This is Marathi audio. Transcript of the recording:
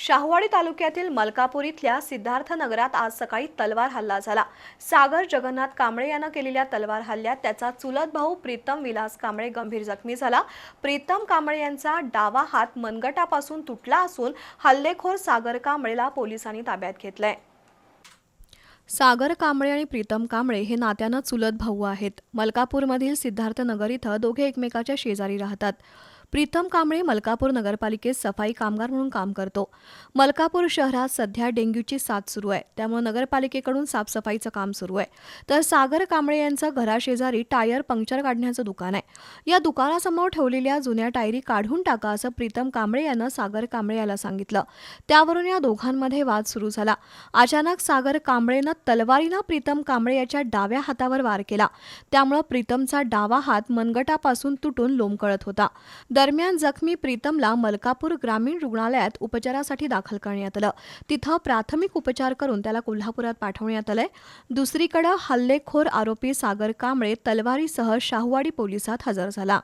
शाहवाडी तालुक्यातील मलकापूर इथल्या सिद्धार्थ नगरात आज सकाळी तलवार हल्ला झाला. सागर जगन्नाथ कांबळे यानं केलेल्या तलवार हल्ल्यात त्याचा चुलत भाऊ प्रीतम विलास कांबळे गंभीर जखमी झाला. प्रीतम कांबळे यांचा डावा हात मनगटापासून तुटला असून हल्लेखोर सागर कांबळेला पोलिसांनी ताब्यात घेतलंय. सागर कांबळे आणि प्रीतम कांबळे हे नात्यानं चुलत भाऊ आहेत. मलकापूरमधील सिद्धार्थनगर इथं दोघे एकमेकाच्या शेजारी राहतात. प्रीतम कांबळे मलकापूर नगरपालिकेत सफाई कामगार म्हणून काम करतो. मलकापूर शहरात सध्या डेंग्यूची साथ सुरू आहे. त्यामुळे नगरपालिकेकडून साफसफाईचं काम सुरू आहे. तर सागर कांबळे यांचं घराशेजारी टायर पंक्चर काढण्याचं दुकान आहे. या दुकानासमोर ठेवलेल्या जुन्या टायरी काढून टाका असं प्रीतम कांबळे यानं सागर कांबळे याला सांगितलं. त्यावरून या दोघांमध्ये वाद सुरू झाला. अचानक सागर कांबळेनं तलवारीनं प्रीतम कांबळे याच्या डाव्या हातावर वार केला. त्यामुळं प्रीतमचा डावा हात मनगटापासून तुटून लोंबकळत होता. दरम्यान जखमी प्रीतमला मलकापूर ग्रामीण रुग्णालयात उपचारासाठी दाखल करण्यात आलं. तिथं प्राथमिक उपचार करून त्याला कोल्हापुरात पाठवण्यात आलंय. दुसरीकडे हल्लेखोर आरोपी सागर कांबळे तलवारीसह शाहूवाडी पोलिसात हजर झाला.